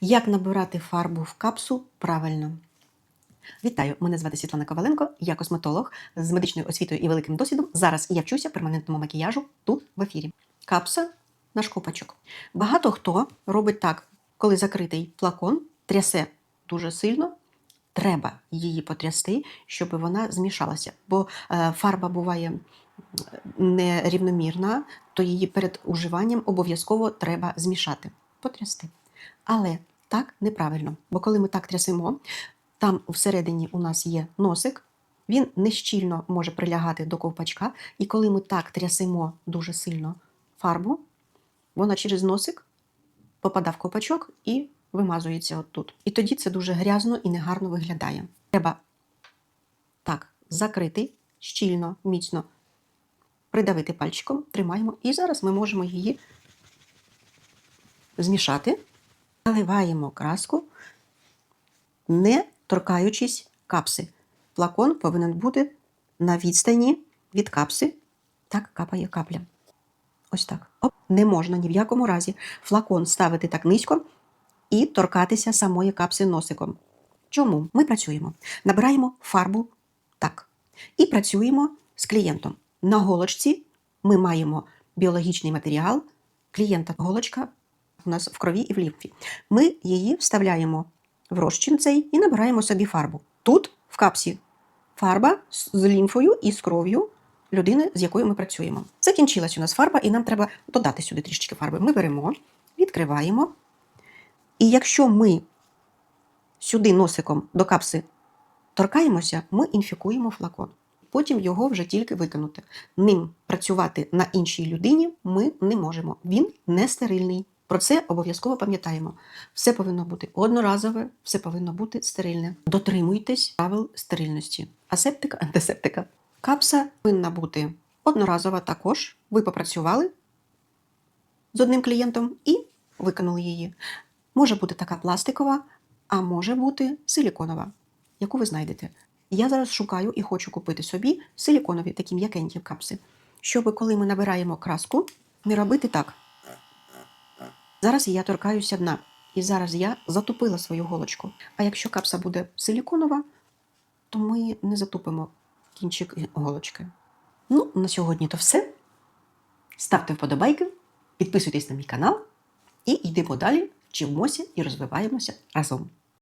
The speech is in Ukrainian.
Як набирати фарбу в капсу правильно? Вітаю! Мене звати Світлана Коваленко, я косметолог з медичною освітою і великим досвідом. Зараз я вчуся перманентному макіяжу тут в ефірі. Капса наш копачок. Багато хто робить так, коли закритий флакон, трясе дуже сильно. Треба її потрясти, щоб вона змішалася. Бо е, фарба буває нерівномірна, то її перед уживанням обов'язково треба змішати, потрясти. Але так неправильно, бо коли ми так трясемо, там всередині у нас є носик, він нещільно може прилягати до ковпачка, і коли ми так трясемо дуже сильно фарбу, вона через носик попадає в ковпачок і вимазується отут. І тоді це дуже грязно і негарно виглядає. Треба так закрити щільно, міцно придавити пальчиком, тримаємо, і зараз ми можемо її змішати, наливаємо краску, не торкаючись капси. Флакон повинен бути на відстані від капси. Так капає капля. Ось так. Оп. Не можна ні в якому разі флакон ставити так низько і торкатися самої капси носиком. Чому? Ми працюємо. Набираємо фарбу так. І працюємо з клієнтом. На голочці ми маємо біологічний матеріал. Клієнта голочка у нас в крові і в лімфі. Ми її вставляємо в розчин цей і набираємо собі фарбу. Тут, в капсі, фарба з лімфою і з кров'ю людини, з якою ми працюємо. Закінчилась у нас фарба, і нам треба додати сюди трішечки фарби. Ми беремо, відкриваємо. І якщо ми сюди носиком до капси торкаємося, ми інфікуємо флакон. Потім його вже тільки викинути. Ним працювати на іншій людині ми не можемо. Він не стерильний. Про це обов'язково пам'ятаємо. Все повинно бути одноразове, все повинно бути стерильне. Дотримуйтесь правил стерильності. Асептика, антисептика. Капса повинна бути одноразова також. Ви попрацювали з одним клієнтом і виконали її. Може бути така пластикова, а може бути силіконова, яку ви знайдете. Я зараз шукаю і хочу купити собі силіконові такі м'якенькі капси, щоб коли ми набираємо краску, не робити так. Зараз я торкаюся дна, і зараз я затупила свою голочку. А якщо капса буде силіконова, то ми не затупимо кінчик голочки. Ну, на сьогодні то все. Ставте вподобайки, підписуйтесь на мій канал і йдемо далі, вчимося і розвиваємося разом.